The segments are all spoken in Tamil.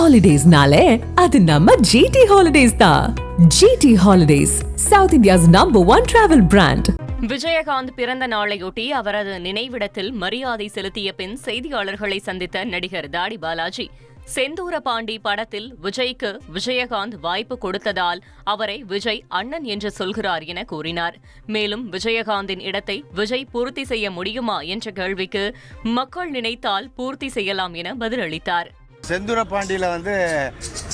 ஹாலிடேஸ்னாலே அது நம்ம ஜிடி ஹாலிடேஸ் தான் GT holidays south India's number one travel brand Vijayakanth பிறந்த நாளையொட்டி அவரது நினைவிடத்தில் மரியாதை செலுத்திய பின் செய்தியாளர்களை சந்தித்த நடிகர் தாடி பாலாஜி செந்தூர பாண்டி படத்தில் விஜய்க்கு விஜயகாந்த் வாய்ப்பு கொடுத்ததால் அவரை விஜய் அண்ணன் என்று சொல்கிறார் என கூறினார். மேலும் விஜயகாந்தின் இடத்தை விஜய் பூர்த்தி செய்ய முடியுமா என்ற கேள்விக்கு மக்கள் நினைத்தால் பூர்த்தி செய்யலாம் என பதிலளித்தார். செந்தூர பாண்டியில் வந்து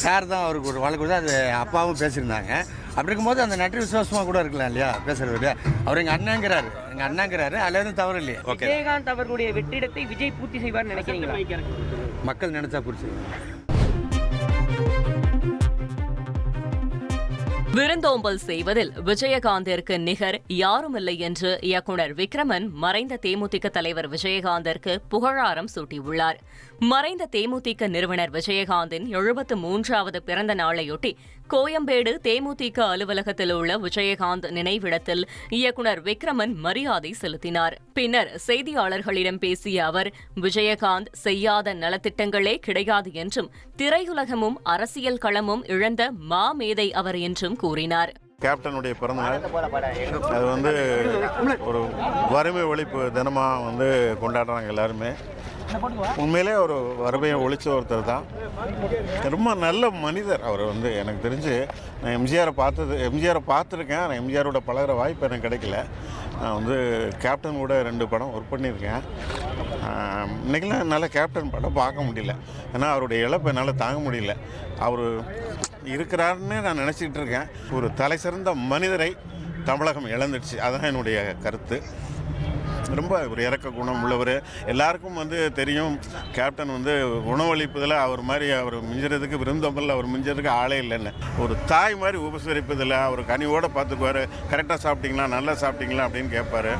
சார் தான் அவருக்கு ஒரு வழக்கு கொடுத்து அது அப்பாவும் பேசியிருந்தாங்க. அப்படி இருக்கும்போது அந்த நன்றி விசுவாசமாக கூட இருக்கலாம் இல்லையா? பேசுறது அவர் எங்கள் அண்ணங்கிறாரு. எங்கள் அண்ணங்கிறாரு. அதில் எதுவும் தவறு இல்லையா. ஓகே விஜயகாந்த் அவர்களுடைய வெற்றிடத்தை விஜய் பூர்த்தி செய்வார் நினைக்கிறீங்களா? மக்கள் நினைச்சா குறிச்சு விருந்தோம்பல் செய்வதில் விஜயகாந்திற்கு நிகர் யாருமில்லை என்று இயக்குனர் விக்ரமன் மறைந்த தேமுதிக தலைவர் விஜயகாந்திற்கு புகழாரம் சூட்டியுள்ளார். மறைந்த தேமுதிக நிறுவனர் விஜயகாந்தின் எழுபத்து மூன்றாவது பிறந்த நாளையொட்டி கோயம்பேடு தேமுதிக அலுவலகத்தில் உள்ள விஜயகாந்த் நினைவிடத்தில் இயக்குனர் விக்ரமன் மரியாதை செலுத்தினார். பின்னர் செய்தியாளர்களிடம் பேசிய அவர் விஜயகாந்த் செய்யாத நலத்திட்டங்களே கிடையாது என்றும் திரையுலகமும் அரசியல் களமும் இழந்த மாமேதை அவர் என்றும் கூறினார். கேப்டனுடைய பிறந்தநாள் அது வந்து ஒரு வறுமை ஒழிப்பு தினமாக வந்து கொண்டாடுறாங்க எல்லாருமே. உண்மையிலே ஒரு வறுமையை ஒழிச்ச ஒருத்தர் தான். ரொம்ப நல்ல மனிதர் அவர் வந்து. எனக்கு தெரிஞ்சு நான் எம்ஜிஆரை பார்த்தது எம்ஜிஆரை பார்த்துருக்கேன். ஆனால் எம்ஜிஆரோட பழகுற வாய்ப்பு எனக்கு கிடைக்கல. நான் வந்து கேப்டன் கூட ரெண்டு படம் ஒர்க் பண்ணியிருக்கேன். ஆஹ், இன்னைக்கெல்லாம் என்னால் கேப்டன் படம் பார்க்க முடியல. ஏன்னா அவருடைய இழப்பை என்னால் தாங்க முடியல. அவர் இருக்கிறாருன்னு நான் நினச்சிக்கிட்டு இருக்கேன். ஒரு தலை சிறந்த மனிதரை தமிழகம் இழந்துடுச்சு. அதுதான் என்னுடைய கருத்து. ரொம்ப ஒரு இறக்க குணம் உள்ளவர். எல்லாருக்கும் வந்து தெரியும் கேப்டன் வந்து உணவளிப்பதில் அவர் மாதிரி அவர் மிஞ்சுறதுக்கு விருந்தோம்பல் அவர் மிஞ்சுறதுக்கு ஆளே இல்லைன்னு. ஒரு தாய் மாதிரி உபசரிப்பதில் அவர் கனிவோடு பார்த்துக்குவார். கரெக்டாக சாப்பிட்டீங்களா? நல்லா சாப்பிட்டீங்களா? அப்படின்னு கேட்பார்.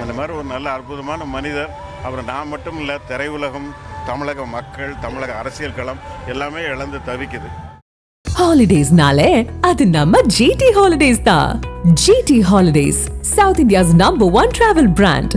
அந்த மாதிரி ஒரு நல்ல அற்புதமான மனிதர். அவர் நான் மட்டும் இல்லை திரையுலகம் தமிழக மக்கள் தமிழக அரசியல் களம் எல்லாமே இழந்து தவிக்குது. ஹாலிடேஸ்னாலே அது நம்ம ஜிடி ஹாலிடேஸ் தான். GT holidays south India's number one travel brand